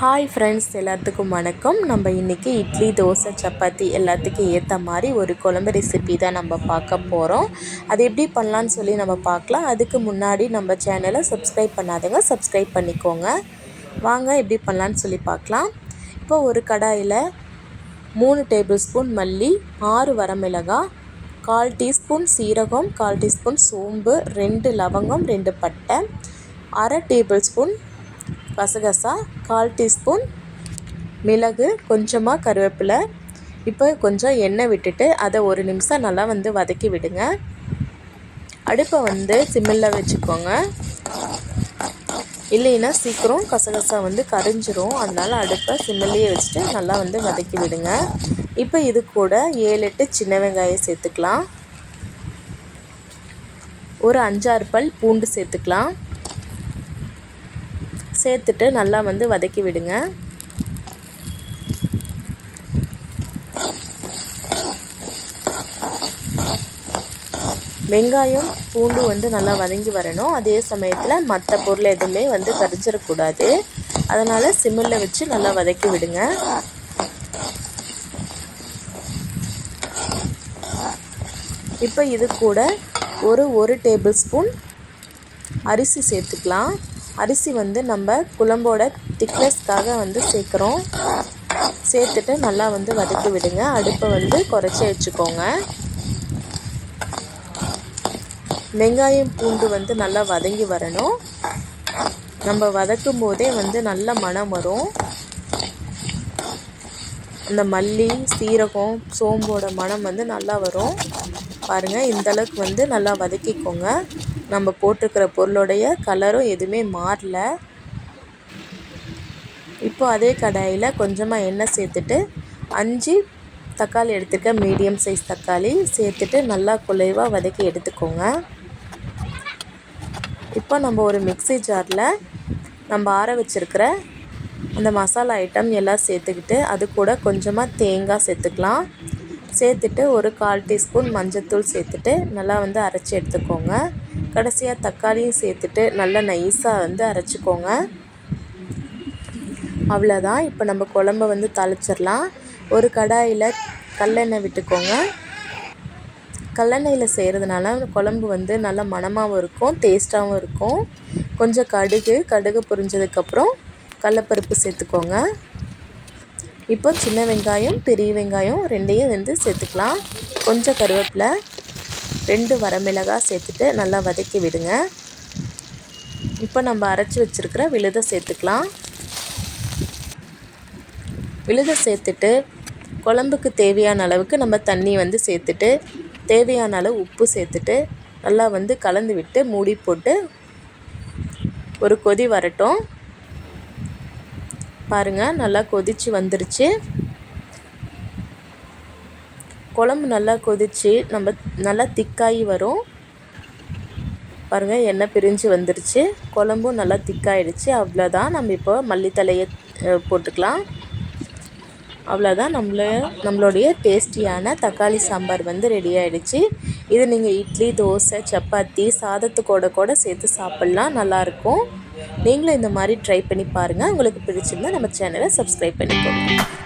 Hi friends எல்லாத்துக்கும் வணக்கம். நம்ம இன்றைக்கி இட்லி தோசை சப்பாத்தி எல்லாத்துக்கும் ஏற்ற மாதிரி ஒரு குழம்பு ரெசிபி தான் நம்ம பார்க்க போகிறோம் அது எப்படி பண்ணலான்னு சொல்லி நம்ம பார்க்கலாம். அதுக்கு முன்னாடி நம்ம சேனலை சப்ஸ்கிரைப் பண்ணாதவங்க சப்ஸ்கிரைப் பண்ணிக்கோங்க. வாங்க எப்படி பண்ணலான்னு சொல்லி பார்க்கலாம். இப்போ ஒரு கடாயில் மூணு டேபிள் ஸ்பூன் மல்லி ஆறு வரமிளகாய் கால் டீஸ்பூன் சீரகம் கால் டீஸ்பூன் சோம்பு ரெண்டு லவங்கம் ரெண்டு பட்டை அரை டேபிள் ஸ்பூன் கசகசா கால் டீஸ்பூன் மிளகு கொஞ்சமாக கருவேப்பிலை. இப்போ கொஞ்சம் எண்ணெய் விட்டுட்டு அதை ஒரு நிமிஷம் நல்லா வந்து வதக்கி விடுங்க. அடுப்பை வந்து சிம்மில் வச்சுக்கோங்க. இல்லைன்னா சீக்கிரம் கசகசா வந்து கரைஞ்சிரும். அதனால் அடுப்பை சிம்மிலேயே வச்சுட்டு நல்லா வந்து வதக்கி விடுங்க. இப்போ இது கூட ஏழு எட்டு சின்ன வெங்காயம் சேர்த்துக்கலாம். ஒரு அஞ்சாறு பல் பூண்டு சேர்த்துக்கலாம். சேர்த்துட்டு நல்லா வந்து வதக்கி விடுங்க. வெங்காயம் பூண்டு வந்து நல்லா வதங்கி வரணும். அதே சமயத்தில் மற்ற பொருள் எதுவுமே வந்து கரிஞ்சிடக்கூடாது அதனால் சிம்மில் வச்சு நல்லா வதக்கி விடுங்க. இப்போ இது கூட ஒரு ஒரு டேபிள் ஸ்பூன் அரிசி சேர்த்துக்கலாம். அரிசி வந்து நம்ம குழம்போட திக்னஸ்க்காக வந்து சேர்க்குறோம். சேர்த்துட்டு நல்லா வந்து வதக்கி விடுங்க. அடுப்பை வந்து குறைச்சி வச்சுக்கோங்க. வெங்காயம் பூண்டு வந்து நல்லா வதங்கி வரணும். நம்ம வதக்கும் போதே வந்து நல்ல மனம் வரும். அந்த மல்லி சீரகம் சோம்போட மனம் வந்து நல்லா வரும். பாருங்கள் இந்தளவுக்கு வந்து நல்லா வதக்கிக்கோங்க. நம்ம போட்டிருக்கிற பொருளுடைய கலரும் எதுவுமே மாறல. இப்போ அதே கடாயில் கொஞ்சமாக எண்ணெய் சேர்த்துட்டு அஞ்சு தக்காளி எடுத்துருக்கேன். மீடியம் சைஸ் தக்காளி. சேர்த்துட்டு நல்லா குலைவாக வதக்கி எடுத்துக்கோங்க. இப்போ நம்ம ஒரு மிக்சி ஜாரில் நம்ம ஆற வச்சுருக்கிற அந்த மசாலா ஐட்டம் எல்லாம் சேர்த்துக்கிட்டு அது கூட கொஞ்சமாக தேங்காய் சேர்த்துக்கலாம். சேர்த்துட்டு ஒரு கால் டீஸ்பூன் மஞ்சத்தூள் சேர்த்துட்டு நல்லா வந்து அரைச்சி எடுத்துக்கோங்க. கடைசியாக தக்காளியும் சேர்த்துட்டு நல்லா நைஸாக வந்து அரைச்சிக்கோங்க. அவ்வளோதான் இப்போ நம்ம குழம்ப வந்து தாளிச்சிடலாம். ஒரு கடாயில் கல்லெண்ணெய் விட்டுக்கோங்க. கல்லெண்ணெயில் செய்கிறதுனால குழம்பு வந்து நல்லா மணமாகவும் இருக்கும் டேஸ்ட்டாகவும் இருக்கும். கொஞ்சம் கடுகு கடுகு பொரிஞ்சதுக்கப்புறம் கடலப்பருப்பு சேர்த்துக்கோங்க. இப்போ சின்ன வெங்காயம் பெரிய வெங்காயம் ரெண்டையும் வந்து சேர்த்துக்கலாம். கொஞ்சம் கருவேப்பிலை ரெண்டு வரமிளகாய் சேர்த்துட்டு நல்லா வதக்கி விடுங்க. இப்போ நம்ம அரைச்சி வச்சுருக்கிற விழுதை சேர்த்துக்கலாம். விழுதை சேர்த்துட்டு குழம்புக்கு தேவையான அளவுக்கு நம்ம தண்ணி வந்து சேர்த்துட்டு தேவையான அளவு உப்பு சேர்த்துட்டு நல்லா வந்து கலந்து விட்டு மூடி போட்டு ஒரு கொதி வரட்டும். பாருங்கள் நல்லா கொதித்து வந்துருச்சு. குழம்பு நல்லா கொதித்து நம்ம நல்லா திக்காகி வரும். பாருங்கள் எண்ணெய் பிரிஞ்சு வந்துருச்சு. குழம்பும் நல்லா திக்காயிடுச்சு. அவ்வளோதான் நம்ம இப்போ மல்லித்தலையை போட்டுக்கலாம். அவ்வளோதான் நம்மள நம்மளுடைய டேஸ்டியான தக்காளி சாம்பார் வந்து ரெடி ஆகிடுச்சு இது நீங்கள் இட்லி தோசை சப்பாத்தி சாதத்துக்கூட கூட சேர்த்து சாப்பிட்லாம். நல்லாயிருக்கும். நீங்களும் இந்த மாதிரி ட்ரை பண்ணி பாருங்கள் உங்களுக்கு பிடிச்சிருந்தால் நம்ம சேனலை சப்ஸ்கிரைப் பண்ணிக்கோங்க.